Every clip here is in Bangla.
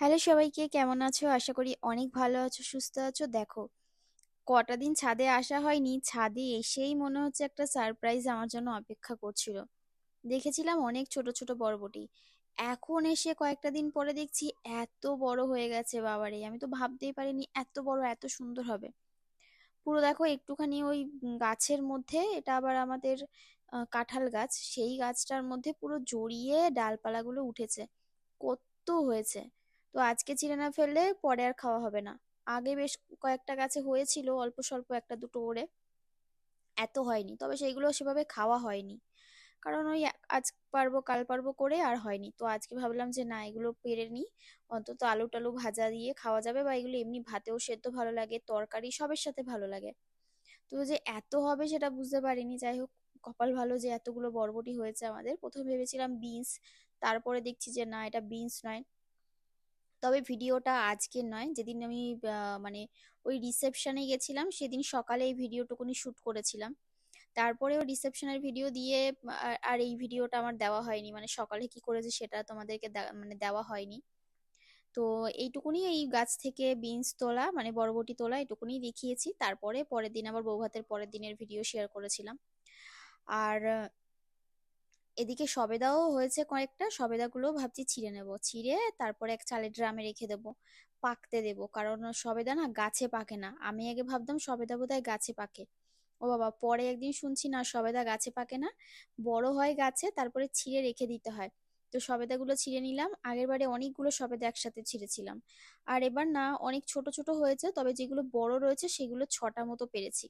হ্যালো সবাইকে, কেমন আছো? আশা করি অনেক ভালো আছো, সুস্থ আছো। দেখো, কটা দিন ছাদে আসা হয়নি, ছাদে এসেই মনে হচ্ছে একটা সারপ্রাইজ আমার জন্য অপেক্ষা করছিল। দেখেছিলাম অনেক ছোট ছোট বরবটি এখন এসে কয়েকটা দিন পরে দেখছি এত বড় হয়ে গেছে, বাবারে, আমি তো ভাবতেই পারিনি এত বড়, এত সুন্দর হবে। পুরো দেখো একটুখানি ওই গাছের মধ্যে, এটা আবার আমাদের কাঁঠাল গাছ, সেই গাছটার মধ্যে পুরো জড়িয়ে ডালপালাগুলো উঠেছে। কত হয়েছে। তো আজকে ছিঁড়ে না ফেললে পরে আর খাওয়া হবে না। আগে বেশ কয়েকটা গাছে হয়েছিল, অল্প স্বল্প একটা দুটো করে এত হয়নি, তবে সেইগুলো সেভাবে খাওয়া হয়নি। কারণ ওই আজ পারব, কাল পারব করে আর হয়নি। তো আজকে ভাবলাম যে না, এগুলো পেরে নিই। অন্তত আলু টালু ভাজা দিয়ে খাওয়া যাবে বা এগুলো এমনি ভাতেও সেদ্ধ ভালো লাগে, তরকারি সবের সাথে ভালো লাগে। তো যে এত হবে সেটা বুঝতে পারিনি। যাই হোক, কপাল ভালো যে এতগুলো বরবটি হয়েছে আমাদের। প্রথমে ভেবেছিলাম বিনস, তারপরে দেখছি যে না, এটা বিনস নয়। তবে ভিডিওটা আজকের নয়, যেদিন আমি মানে ওই রিসেপশনে গেছিলাম, সেদিন সকালে এই ভিডিওটুকুনি শ্যুট করেছিলাম। তারপরেও রিসেপশনের ভিডিও দিয়ে আর এই ভিডিওটা আমার দেওয়া হয়নি। মানে সকালে কি করেছে সেটা তোমাদেরকে মানে দেওয়া হয়নি। তো এইটুকুনি এই গাছ থেকে বিনস তোলা মানে বরবটি তোলা, এটুকুনি দেখিয়েছি। তারপরে পরের দিন আবার বৌভাতের পরের দিনের ভিডিও শেয়ার করেছিলাম। আর এদিকে সবেদাও হয়েছে কয়েকটা সবেদাগুলো ভাবছি ছিঁড়ে নেব। ছিঁড়ে তারপরে এক চালের ড্রামে রেখে দেবো, পাকতে দেবো। কারণ সবেদা না গাছে পাকে না। আমি আগে ভাবতাম সবেদা বোধহয় গাছে পাকে। ও বাবা, পরে একদিন শুনছি না সবেদা গাছে পাকে না। বড় হয় গাছে, তারপরে ছিঁড়ে রেখে দিতে হয়। তো সবেদাগুলো ছিঁড়ে নিলাম। আগের বারে অনেকগুলো সবেদা একসাথে ছিঁড়েছিলাম। আর এবার না, অনেক ছোট ছোট হয়েছে, তবে যেগুলো বড় রয়েছে, সেগুলো ছটা মতো পেরেছি।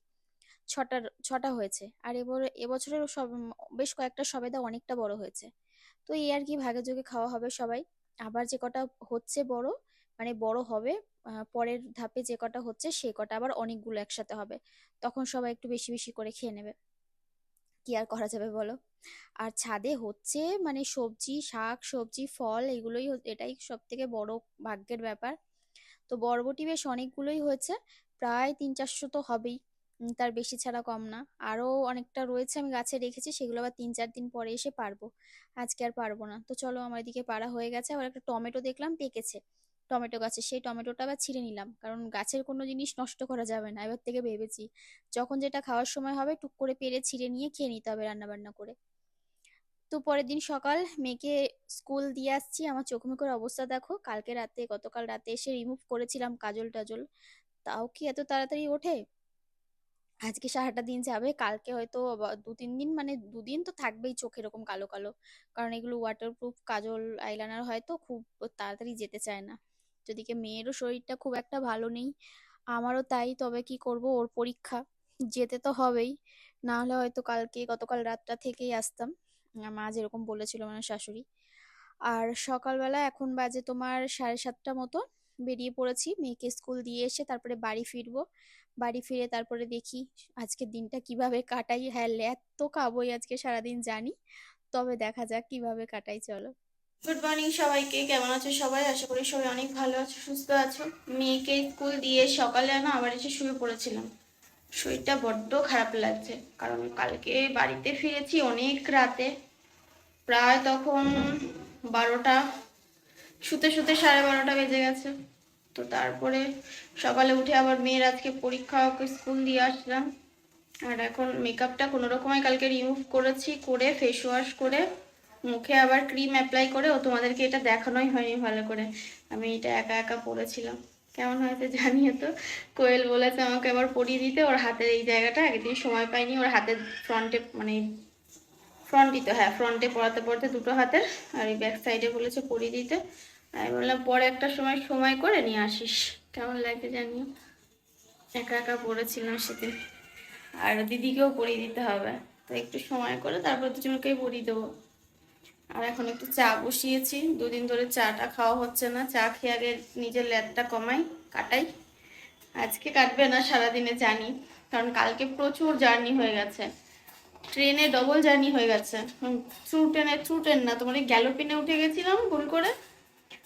ছটার ছটা হয়েছে। আর এবার এবছরের সব বেশ কয়েকটা সবেদা অনেকটা বড় হয়েছে। তো এই আর কি ভাগে যোগে খাওয়া হবে সবাই। আবার যে কটা হচ্ছে বড় মানে বড় হবে পরের ধাপে যে কটা হচ্ছে সে কটা আবার অনেকগুলো একসাথে হবে। তখন সবাই একটু বেশি বেশি করে খেয়ে নেবে। কি আর করা যাবে বলো? আর ছাদে হচ্ছে মানে সবজি, শাক, সবজি, ফল এগুলোই এটাই সব থেকে বড় ভাগ্যের ব্যাপার। তো বরবটি বেশ অনেকগুলোই হয়েছে। প্রায় তিন চারশো তো হবেই। তার বেশি ছাড়া কম না। আরও অনেকটা রয়েছে আমি গাছে রেখেছি, সেগুলো আবার তিন চার দিন পরে এসে পারব। আজকে আর পারব না। তো চলো আমার এদিকে পাড়া হয়ে গেছে, আবার একটা টমেটো দেখলাম পেকেছে টমেটো গাছে। সেই টমেটোটা আবার ছিঁড়ে নিলাম, কারণ গাছের কোনো জিনিস নষ্ট করা যাবে না, এবার থেকে ভেবেছি যখন যেটা খাওয়ার সময় হবে টুক করে পেরে ছিঁড়ে নিয়ে খেয়ে নিতে হবে রান্না বান্না করে। তো পরের দিন সকাল মেয়েকে স্কুল দিয়ে আসছি, আমার চোখ মুখের অবস্থা দেখো, কালকে রাতে, গতকাল রাতে এসে রিমুভ করেছিলাম কাজল টাজল। তাও কি এত তাড়াতাড়ি ওঠে? আজকে সারাটা দিন যাবে, কালকে হয়তো দু তিন দিন মানে দুদিন তো থাকবেই চোখ এরকম কালো কালো। কারণ এগুলো ওয়াটারপ্রুফ কাজল আইলাইনার হয়তো খুব তাড়াতাড়ি যেতে চায় না। যদিকে মেয়েরও শরীরটা খুব একটা ভালো নেই, আমারও তাই, তবে কি করব ওর পরীক্ষা। যেতে তো হবেই, না হলে হয়তো কালকে, গতকাল রাতটা থেকেই আসতাম। মা যেরকম বলেছিল মানে শাশুড়ি। আর সকালবেলা এখন বাজে তোমার সাড়ে সাতটা মতো, বেরিয়ে পড়েছি। মেয়েকে স্কুল দিয়ে এসে তারপরে বাড়ি ফিরবো। বাড়ি ফিরে তারপরে দেখি আজকের দিনটা কীভাবে কাটাই। হ্যাঁ ল্যাদ তো খাবোই আজকে সারাদিন জানি। তবে দেখা যাক কীভাবে কাটাই, চলো। গুড মর্নিং সবাইকে, কেমন আছো সবাই? আশা করি সবাই অনেক ভালো আছো, সুস্থ আছো। মেয়েকে স্কুল দিয়ে সকালে না আবার এসে শুয়ে পড়েছিলাম। শরীরটা বড্ড খারাপ লাগছে, কারণ কালকে বাড়িতে ফিরেছি অনেক রাতে। প্রায় তখন বারোটা, শুতে শুতে সাড়ে বারোটা বেজে গেছে। তো তারপরে সকালে উঠে আবার মেয়ের আজকে পরীক্ষা ওকে স্কুল দিয়ে আসলাম। আর এখন মেকআপটা কোনো রকমে কালকে রিমুভ করেছি, করে ফেস ওয়াশ করে মুখে আবার ক্রিম অ্যাপ্লাই করে ও তোমাদেরকে এটা দেখানোই হয়নি ভালো করে। আমি এটা একা একা পরেছিলাম। কেমন হয়েছে জানিও তো? কোয়েল বলেছে আমাকে আবার পরিয়ে দিতে। ওর হাতের এই জায়গাটা একদিন সময় পাইনি। ওর হাতের ফ্রন্টে মানে ফ্রন্টই তো হ্যাঁ ফ্রন্টে পড়াতে পড়াতে দুটো হাতের। আর এই ব্যাক সাইডে বলেছে পরিয়ে দিতে। আমি বললাম, পরে একটা সময় সময় করে নিয়ে আসিস। কেমন লাগছে জানিও। একা একা পড়েছিলাম সেদিন। আর দিদিকেও পরিয়ে দিতে হবে। তো একটু সময় করে তারপর দুজনকেই পরিয়ে দেবো। আর এখন একটু চা বসিয়েছি। দুদিন ধরে চাটা খাওয়া হচ্ছে না। চা খেয়ে আগে নিজের ল্যাদটা কমাই, কাটাই। আজকে কাটবে না সারাদিনে জানি। কারণ কালকে প্রচুর জার্নি হয়ে গেছে। ট্রেনে ডবল জার্নি হয়ে গেছে। থ্রু ট্রেনে থ্রু ট্রেন না। তোমার গ্যালোপিনে উঠে গেছিলাম ভুল করে।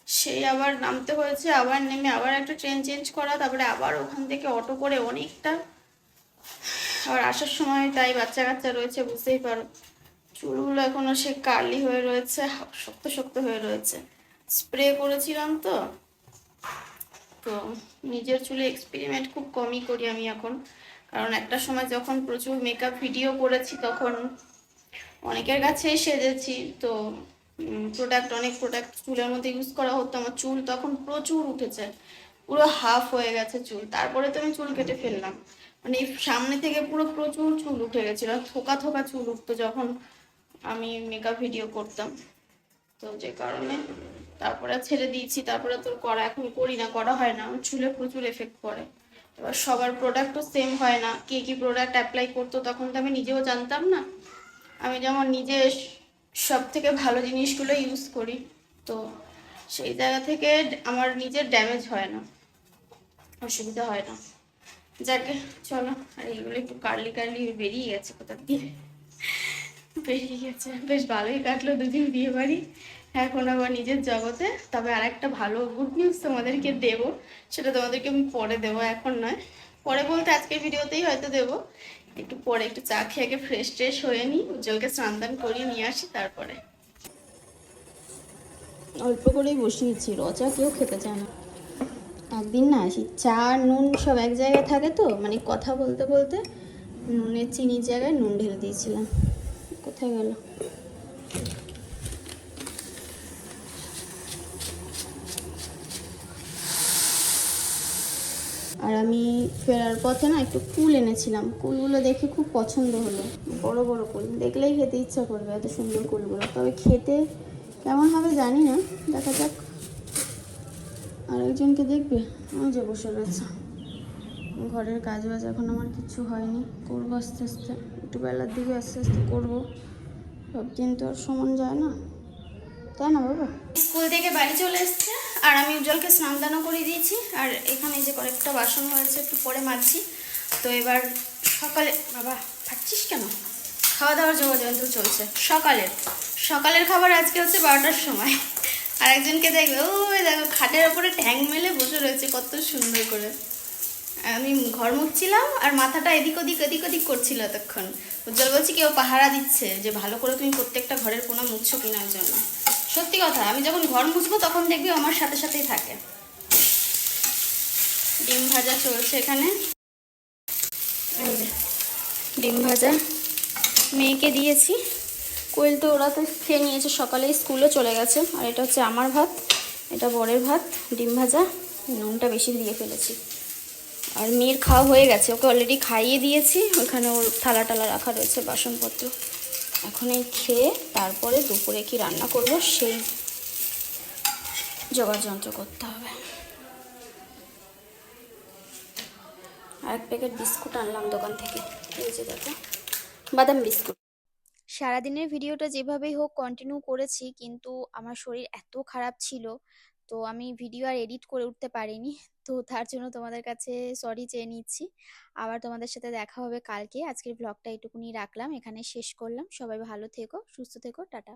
সেই আবার নামতে হয়েছে, আবার নেমে আবার একটা ট্রেন চেঞ্জ করা, তারপরে আবার ওখান থেকে অটো করে অনেকটা। আবার আসার সময় তাই বাচ্চা কাচ্চা রয়েছে, বুঝতেই পারো। চুলগুলো এখনও সে কার্লি হয়ে রয়েছে, শক্ত শক্ত হয়ে রয়েছে। স্প্রে করেছিলাম তো তো নিজের চুলে এক্সপেরিমেন্ট খুব কমই করি আমি এখন। কারণ একটা সময় যখন প্রচুর মেকআপ ভিডিও করেছি, তখন অনেকের কাছেই সেজেছি, তো প্রোডাক্ট অনেক প্রোডাক্ট চুলের মধ্যে ইউজ করা হতো। আমার চুল তখন প্রচুর উঠেছে। পুরো হাফ হয়ে গেছে চুল। তারপরে তো আমি চুল কেটে ফেললাম। মানে সামনে থেকে পুরো প্রচুর চুল উঠে গেছিল। থোকা থোকা চুল উঠতো যখন আমি মেকআপ ভিডিও করতাম। তো যে কারণে তারপরে ছেড়ে দিয়েছি। তারপরে তোর করা এখন করি না, করা হয় না। চুলে প্রচুর এফেক্ট পড়ে। এবার সবার প্রোডাক্টও সেম হয় না। কে কি প্রোডাক্ট অ্যাপ্লাই করতো তখন তো আমি নিজেও জানতাম না। আমি যেমন নিজে সব থেকে ভালো জিনিসগুলো ইউজ করি। তো সেই জায়গা থেকে আমার নিজের ড্যামেজ হয় না। অসুবিধা হয় না। যাকে, চলো, আর এইগুলো একটু কার্লি কার্লি বেরিয়ে গেছে কোথা দিয়ে? বেরিয়ে গেছে। বেশ ভালোই কাটলো দুদিন বিয়ে বাড়ি এখন আবার নিজের জগতে। তবে আর একটা ভালো গুড নিউজ তোমাদেরকে দেবো। সেটা তোমাদেরকে আমি পরে দেবো, এখন নয়। পরে বলতে আজকের ভিডিওতেই হয়তো দেবো। একটু পরে একটু চা খেয়ে আগে ফ্রেশ ট্রেশ হয়ে নিই উজ্জ্বলকে স্নান দান করিয়ে নিয়ে আসি তারপরে। অল্প করেই বসিয়েছি, রচা কেউ খেতে চায় না। একদিন না আসি চা নুন সব এক জায়গায় থাকে তো মানে কথা বলতে বলতে নুনের চিনির জায়গায় নুন ঢেলে দিয়েছিলাম। কোথায় গেল? আর আমি ফেরার পথে না একটু কুল এনেছিলাম। কুলগুলো দেখে খুব পছন্দ হলো। বড় বড় কুল। দেখলেই খেতে ইচ্ছা করবে এত সুন্দর কুলগুলো। তবে খেতে কেমন হবে জানি না। দেখা যাক। আর একজনকে দেখবে। আমি যে বসে রয়েছে। ঘরের কাজ বাজ এখন আমার কিছু হয়নি। করব আস্তে আস্তে। একটু বেলার দিকে আস্তে আস্তে করব। সব দিন তো আর সমান যায় না। তাই না বাবা? স্কুল থেকে বাড়ি চলে এসছে। আর আমি উজ্জ্বলকে স্নান দানও করে দিয়েছি। আর এখানে যে কয়েকটা বাসন হয়েছে একটু পরে মাজছি। তো এবার সকালে, বাবা, খাচ্ছিস কেন? খাওয়া দাওয়ার যোগাযোগ চলছে। সকালের সকালের খাবার আজকে হচ্ছে বারোটার সময়। আর একজনকে দেখবে, ওই দেখো, খাটের ওপরে ট্যাং মেলে বসে রয়েছে, কত সুন্দর করে। আমি ঘর মুছছিলাম, আর মাথাটা এদিক ওদিক এদিক ওদিক করছিল এতক্ষণ। উজ্জ্বল বলছি, কেউ পাহারা দিচ্ছে, যে ভালো করে তুমি প্রত্যেকটা ঘরের কোনা মুছছো কেনার জন্য। সত্যি কথা, আমি যখন ঘর মুছবো তখন দেখবি আমার সাথে সাথেই থাকে। ডিম ভাজা চলছে এখানে। ডিম ভাজা মেয়েকে দিয়েছি। কোয়েল তো ওরা তো খেয়ে নিয়েছে সকালে স্কুলে চলে গেছে। আর এটা হচ্ছে আমার ভাত, এটা বরের ভাত, ডিম ভাজা, নুনটা বেশি দিয়ে ফেলেছি। আর মেয়ের খাওয়া হয়ে গেছে, ওকে অলরেডি খাইয়ে দিয়েছি, ওখানে ওর থালা টালা রাখা রয়েছে, বাসনপত্র। এখন এই খেয়ে তারপরে দুপুরে কি রান্না করব সেই জোগাড় যন্ত্র করতে হবে। আর এক প্যাকেট বিস্কুট আনলাম দোকান থেকে। এই যে দেখো, বাদাম বিস্কুট। সারাদিনের ভিডিওটা যেভাবেই হোক কন্টিনিউ করেছি, কিন্তু আমার শরীর এত খারাপ ছিল তো আমি ভিডিও আর এডিট করে উঠতে পারিনি। তো তার জন্য তোমাদের কাছে সরি চেয়ে নিচ্ছি। আবার তোমাদের সাথে দেখা হবে কালকে। আজকের ব্লগটা এটুকুনি রাখলাম। এখানে শেষ করলাম। সবাই ভালো থেকো, সুস্থ থেকো, টাটা।